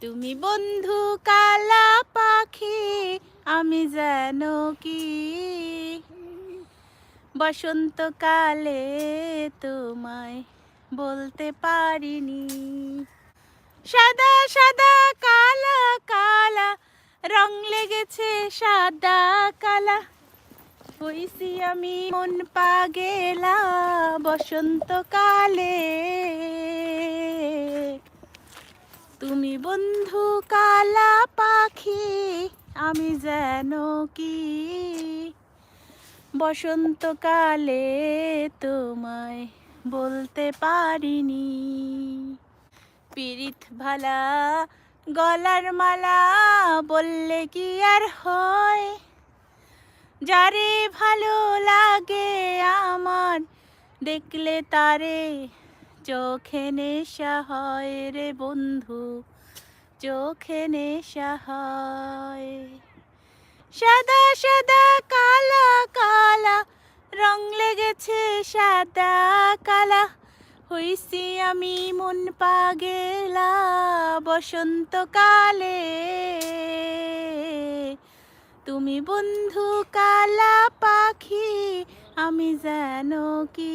তুমি বন্ধু কালা পাখি, আমি যেন কি? বসন্তকালে তোমায় বলতে পারিনি। সাদা সাদা, কালা কালা, রং লেগেছে সাদা, কালা। হইছি আমি মন পাগেলা, বসন্তকালে তুমি বন্ধু কালা পাখি, আমি যেন কি? বসন্তকালে তোমায় বলতে পারিনি। পিরিত ভালা গলার মালা বললে কি আর হয়? যারে ভালো লাগে আমার, দেখলে তারে চোখে নেশা হয় রে বন্ধু, চোখে নেশা হয়। সাদা সাদা, কালা কালা, রং লেগেছে সাদা, কালা, হইছি আমি মন পাগেলা, বসন্তকালে। তুমি বন্ধু, কালা পাখি, আমি জানো কি?